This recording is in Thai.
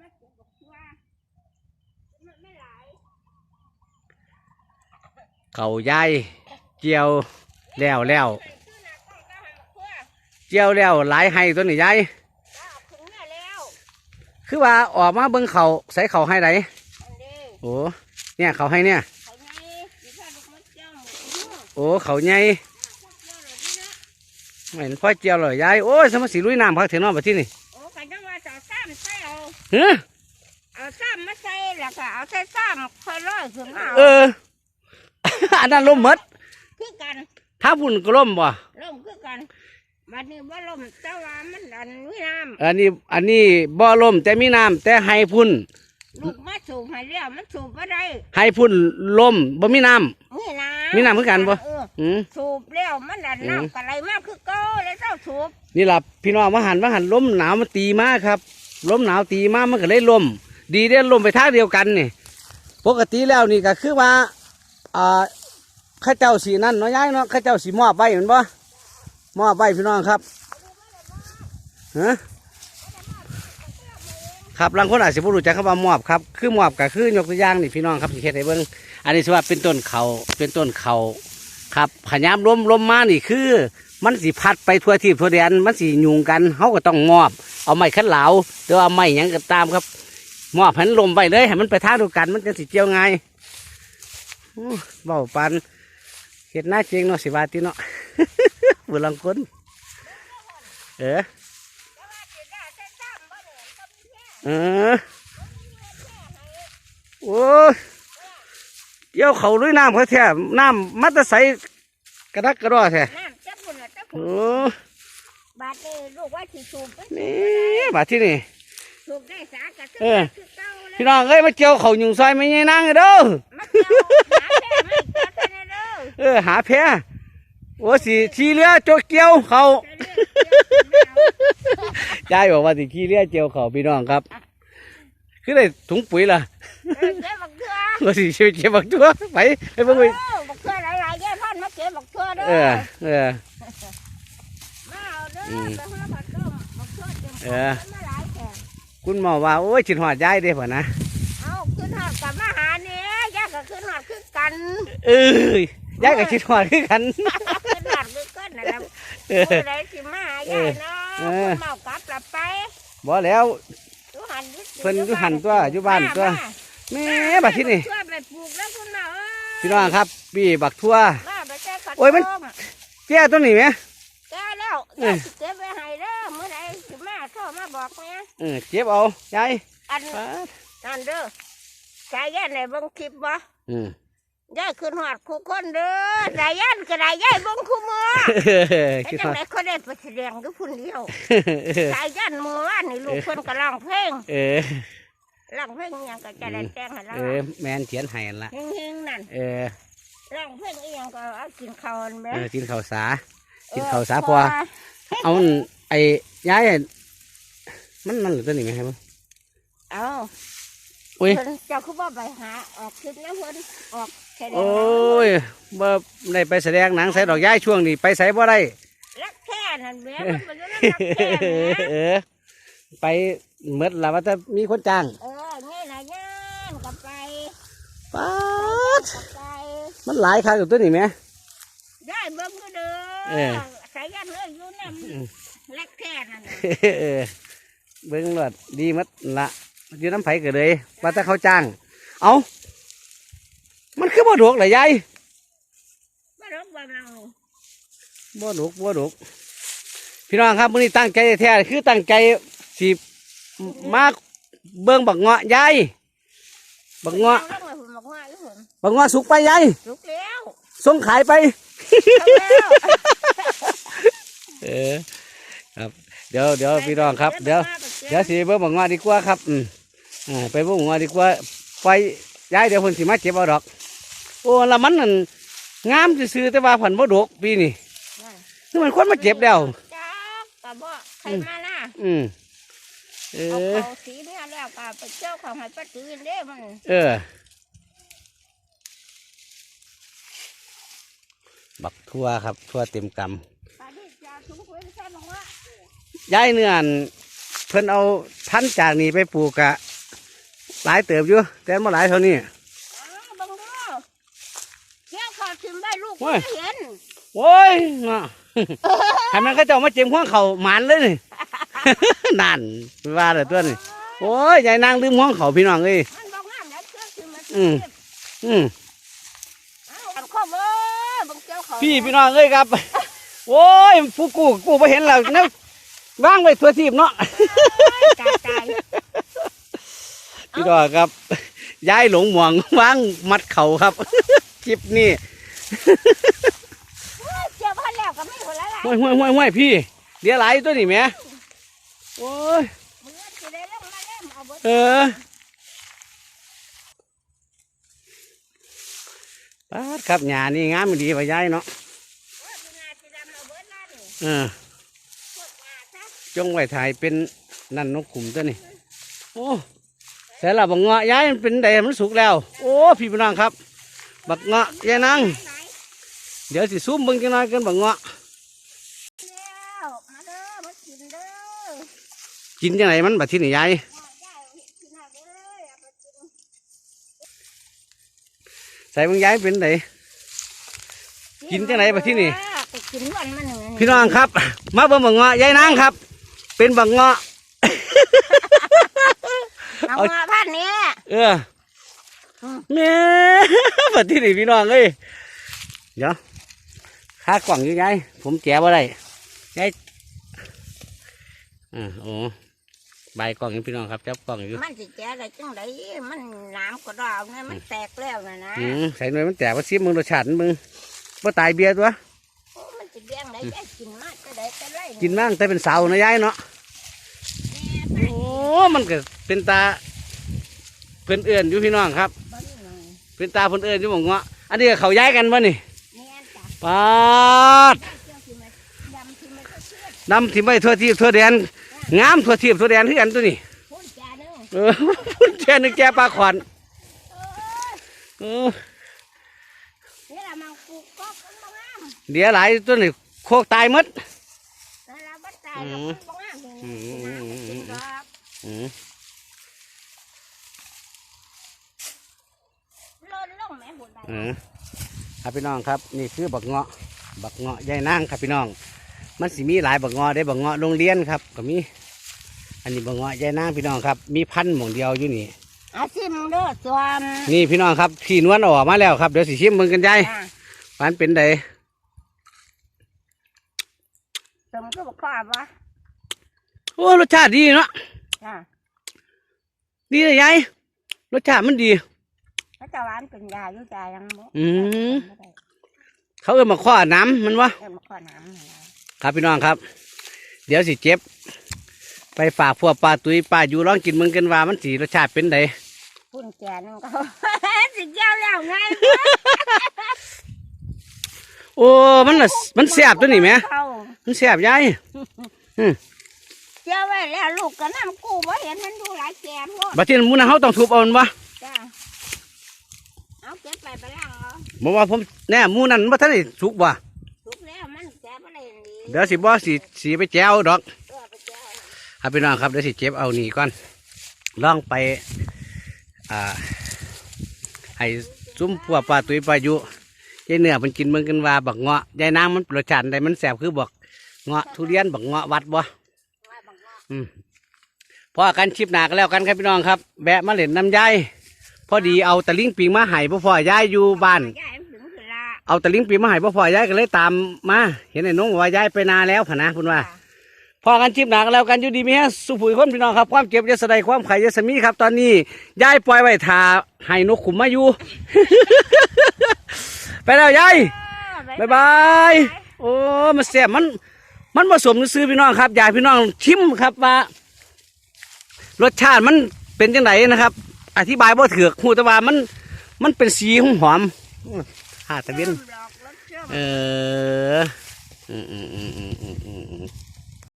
มาเก็บบักทั่วมันไม่หลายเขายายเจียวแล้วแล้วใส่ซื้อหน้ากล้องก็ให้บักทั่วเจียวแล้วหลายให้ตัวนี้ยายก็เอาขึ้นมาแล้วคือว่าออกมาเบิ่งเขาใส่เขาให้ไหนอันนี้โอ้เนี่ยเขาให้เนี่ย เขาไงสิพาลูกมาเจ้าหมดทุกโอ้เขาใหญ่พวกเจ้าเลยนี่นะไม่เห็นพ่อเจียวเลยยายโอ้ยสมศรีลุยน้ำพักเถอะเนอนแบบที่นี่ เอาเฮ้อเอาซ้ำมาใส่แล้วก็เอาใส่ซ้ำค่อยร้อยขึ้นมาเออ อันนั้นล่มหมดคือกันถ้าพุ่นก็ล่มบ่ล่มคือกันบัดนี้ว่าล่มแต่ว่ามันดันมีน้อันนี้ อันนี้บ่ล่มแต่มีน้ำแต่ให้พุ่นำลูกมาสูบให้เรียวมันสูบไม่ได้ให้พุ่นล่มบ่มีน้มีน้ำมีน้ำคือกันบ่เออำอืมสูบเรียวมันดันอืมน้ำกะไรมากคือเก้าแล้วเจ้าสูบนี่ล่ะพี่น้องมาหันมาหันลมหนาวมันตีมาครับ ลมหนาวตีมามันก็เลยลม ดีเด้ลมไปทางเดียวกันนี่ปกติแล้วนี่ก็คือว่าอ่าข้าเจ้าสีนั่นเนาะย้ายเนาะข้าเจ้าสีมอบไว้เห็นบ่มอบไว้พี่น้องครับฮะครับบางคนอาจจะบ่รู้จักคำว่ามอบครับคือมอบก็คือยกตัวอย่างนี่พี่น้องครับสิเฮ็ดให้เบิ่งอันนี้สิว่าเป็นต้นเขาเป็นต้นเขาครับขยามลมลมมานี่คือ มันสิพัดไปทั่วทิพย์ทั่วแดนมันสิยุงกันเขาก็ต้องมอบ เอาไม้ขันเหลาหรือว่าไม้หยังก็ตามครับมอบให้มันลมไปเลยให้มันไปทางเดียวกันมันจะสิเจียวง่ายอู้เบาปันเห็ดหน้าเจงเนาะสิบาติเนาะบุรังคนเออเออโอ้ยเกี่ยวเขาด้วยน้ำเขาแท้น้ำมัตตะใสกระดักกระดอแท้น้ำจับปุ่นละจับโอ้ปุ่น บาดนี้ลูกว่าสิสูบไปนี่บาดที่นี่ สูบได้สากะเออ คือเก้าแล้วพี่น้องเอ้ยมาเจียวเขาหยุงซอยไม่ใช่นางเด้อมาเจ้าหาแค่ไม่เจ้าเท่านั้นเด้อเออหาแพโอ้สิขี่เรือโจกเกี่ยวเขาจะเรียกเจ้าหนาวยายบอกว่าสิขี่เรือเจียวเขาพี่น้องครับ คือได้ถุงปุ๋ยล่ะเออเก็บบักเทือว่าสิช่วยเก็บบักตัวไปไปเบิ่งไปเออบักเทือหลายๆแย่พันมาเก็บบักเทือเด้อเออเออมาเอาเด้อ อืมไปหาผัดต้มบักเทือเต็มเออมาหลายแก่คุณหมอว่า โอ้ยฉินหอดยายเด้พ่อนะ เอาขึ้นหอดกับมาหาเนี่ยยากก็ขึ้นหอดคือกันเออยายกับฉินหอดคือกัน ขึ้นหอดคือกันนะครัเออผู้ใดสิมาหายายเนาะเออ คนเมากลับกลับไปบ่แล้วอยู่หันเพิ่นอยู่หันตัวอยู่บ้านตัว แม่บัดที่นี่ช่วยไปปลูกแล้วคุณเนาะพี่น้องครับปีบักทั่ว มาไปแจ้ขัดโอ้ยมันต้แก้ต้นนี้ไหม แก้แล้วเออ เก็บไว้ให้เด้อมื้อใดสิมาโทรมาบอกแม่เออเจ็บเอายายอันนั่นเด้อสายยันในเบิ่งคลิปบ่อืมยายขึ้นหอดคู่คนเด้อสายยันก็ได้ยายเบิ่งคู่มือเออแต่คิดจังว่าไดเขาได้ไปแสดงอยู่พุ่นเดียวเออสายยันมือว่านนี่ลูกเพิ่นก็ร้องเพลงเออ ร้องเพลงอิหยังก็จะได้แต่งให้เราเออแมนเขียนให้นั่นละเฮงๆนั่นเออร้องเพลงอีหยังก็เอากินข้าวนั่นแหม เออกินข้าวสา กินเออข้าวสาพอเอามันไอ้ย้ายไอ้มันมันหรือตัวนี้ไหมครับเอาอุ้ยเพิ่นเจ้าคือบ่ไปหาออกคลิปนะเพิ่นออกแสดงโอ้ยบ่ได้ไปแสดงหนังใส่ดอกย้ายช่วงนี้ไปใส่บ่ได้รักแค่นั่นแหมมันบ่ได้รักแค่แหมเออไปเมดละว่าจะมีคนจ้างเออไงล่ะย่านก็ไปป๊าดก็ไปมันหลายครั้งกับตัวนี้ไหมได้เบิ่งก็ เด้อเออสายยันเลยอยู่นำรักแค่นั่นน่ะเออเบิ้งรถดีมัดละอยู่น้ำไผ่ก็เลยว่าแต่เขาจ้าง เอามันคือบ่ดกเหรอยายบ่รบบ่เมาบ่ดกบ่ดกพี่น้องครับมื้อนี้ตั้งใจแท้ๆคือตั้งใจสิมาเบิ่งบักเงาะยายบักเงาะอลงมาผมบอกว่าอยู่ผมบักเงาะสุกไปยายลุกแล้วส่งขายไปลุกแล้ว เออครับเดี๋ยวเดี๋ยวพี่น้องครับเดี๋ยวเดี๋ยวสิเบิ่งบักเงาะดีกว่าครับอืมอ่าไปเบิ่งบักเงาะดีกว่าไปยายเดี๋ยวเพิ่นสิมาเก็บเอาดอก โอ้ละมันนั่นงามซื่อๆแต่ว่าผันบ่ดกปีนี้คือมันคนมาเก็บแล้วจ้าก็บ่ใครมาล่ะอืมเอเอาอเขาสีเนี่ยแล้วก็ไปเจ้าของให้ป้าตื่นเด้มันเออบักทั่วครับทั่วเต็มกปลาที่จะถุงคุยใช่บอกว่าำ ย้ายเนื้ออันผพิ่นเอาพันธุ์จากนี่ไปปลูกกะ หลายเติบอยู่แต่มาหลายเท่านี้อ้าวบังดูเที่ยวเขาถึงได้ลูกโอ้ยไม่เห็นโอ้ยเนาะให้มันเขาเจ้ามาเจ็มหัวเขาหมานเลยนี่นั่นว่าแต่ตัวนี่โอ้ยยายนางลืมหัวเขาพี่น้องเอ้ยมันบอกงามแล้วเชื่อถึงมาอืมอืมอ้าวอันข้อมือบังเจ้าเขาพี่พี่น้องเอ้ยครับ โอ้ยผู้กูกูไปเห็นแล้วเนี่ย วางไว้ตัวทีบเนาะตายตายพี่น้องครับยายหลงหมวงวางมัดเข่าครับ คลิปนี้เจ้าพันแล้วก็ไม่หัวละละห้วยห้วยห้วยห้วยพี่เดี๋ยวไหลายตัวนี่แหม่โอ้ยมือจะได้ลงมาเล่มเอาเบิดเออปาดครับหญ้านี่งามดีว่ายายเนาะเออ จงไว้ถ่ายเป็นนั่นนกขุมตัวนี่โอ้แต่ละบักเงาะย้ายมันเป็นไดมันสุกแล้ว โอ้พี่พี่น้องครับ บักเงาะยายนางไหนเดี๋ยวสิซูมเบิ่งจังหน่อยกันบักเงาะแล้วมาเด้อมากินเด้อกินจังไหนมันบัดที่นี่ยายมาได้กินเอาเด้อเอาไปกินใส่เบิ่งยายเป็นไดกินจังไหนบัดที่นี่ไปกินวันมันหนึ่งพี่น้องครับ มาเบิ่งบักเงาะยายนางครับ เป็นบักเงาะ เอามาพันนี้เออแม่บัดที่นี่พี่น้องเอ้ยเดี๋ยวค่ากล่องอยู่ยายผมแจบ่ได้ยายอ่าโอ้ใบกล่องอยู่พี่น้องครับจับกล่องอยู่มันสิแก่ได้จังไดมันน้ำก็ดาวเนี่ยมันแตกแล้วนะนะอืมใส่หน่วยมันแตกว่าซิมมึงรสชาติมึงว่าตายเบียร์ตัว โอ้มันสิเลี้ยงได้แก่กินมากก็ได้แต่ไรกินมั่งแต่เป็นสาวนะยายเนาะโอ้มันก็เป็นตาเพื่อนเอื่นอยู่พี่น้องครับบ่นี่หน่อยเป็นตาเพื่อนเอื่นอยู่หมองเงาะอันนี้ก็เขาย้ายกันวะนี่แม่นจ้ะปาดเจ้าสิมาดำสิมาเชื่อนำที่ไม่ทั่วที่ทั่วแดนงามทั่วทีบทั่วแดนที่กันตัวนี้พูดจาเด้อเออแค่นึงแกปลาขวัญเออเออนี่ละมังกูก็คนบ่งาม เดี๋ยวหลายตัวนี่โคกตายหมดนั่นละบ่ตายแล้วคนบ่งามนี่อืมกินดอกอืมลดลงแม่บุญได้เออครับพี่น้องครับ นี่คือบักเงาะ บักเงาะยายนางครับพี่น้อง มันสิมีหลายบักเงาะได้บักเงาะโรงเรียนครับก็มี อันนี้บักเงาะยายนางพี่น้องครับ มีพันธุ์หม่องเดียวอยู่นี่อาชิมเด้อสวมนี่พี่น้องครับพี่นวลเอาออกมาแล้วครับเดี๋ยวสิชิมมึงกันยายจ้ะมันเป็นได สมก็บอกข้าวะโอ้รสชาติดีเนาะจ้ะดีเลยยายรสชาติมันดีพระเจ้าหวานเป็นยาอยู่ใจยังบ่อืมบ่ได้เขาเอิ้นมาข้อน้ำมันวะ เอิ้นมาข้อน้ำนั่นล่ะครับพี่น้องครับ เดี๋ยวสิเจ็บ ไปฝากพวกปลาตุยปลาอยู่ร้องกินมึงกันว่ามันสีรสชาติเป็นไดพุ่นแก่นึงก็ สิเกี่ยวแล้วไง โอ้มันน่ะมันแสบตัวนี้ไหมเข้ามันแสบยายเกี่ยวไว้แล้วลูกก็น้ำกูบ่เห็นมันดูหลายแก่พวกบัดที่มูนะเขาต้องทุบเอามันวะจ้ะเอาเก็บไปไปล้างเอาบอกว่าผมแน่หมูนั่นว่าท่านได้สุกบ่ทุกแล้วมันแก่บ่ได้ดีเดี๋ยวสิบ่สิสีไปแจวดอกเออไปแก่เอาครับพี่น้องครับเดี๋ยวสิเจ็บเอานี่ก่อนล่องไปอ่าให้ซุ้มพวกปลาตุยปลาอยู่ ยายเนื้อมันกินเมึงกันว่าบักเงาะยายนางมันปรสชาติใดมันแสบคือบักเงาะทุเรียนบักเงาะวัดบ่ว่าบังว่าอืมพอกันชิปหนากแล้วกันครับพี่น้องครับแบะมาเล่นน้ำยายพอดีเอาตะลิงปิงมาให้พ่อพ่อยายอยู่บ้าน เอาตะลิงปิงมาให้พ่อพ่อยายก็เลยตามมา เห็นไอ้น้องว่ายายไปนาแล้วพะนะคุณว่าพอกันชิปหนากแล้วกันอยู่ดีไหมฮะสุผุยคนพี่น้องครับความเก็บยาสะใดความไข่ยาสมีครับ ตอนนี้ยายปล่อยไว้ทาให้นกขุมมาอยู่ ไปแล้วยายบายบายโอ้มันเสียบมัน มันผสมซื้อพี่น้องครับอยากให้พี่น้องชิมครับว่ารสชาติมันเป็นจังไงนะครับ อธิบายบ่ถือกหูแต่ว่ามัน มันเป็นสีหอมหอมๆหาตะเวนดอกรถเชื่อมเอออืมอืมอืมอืมอืมอืม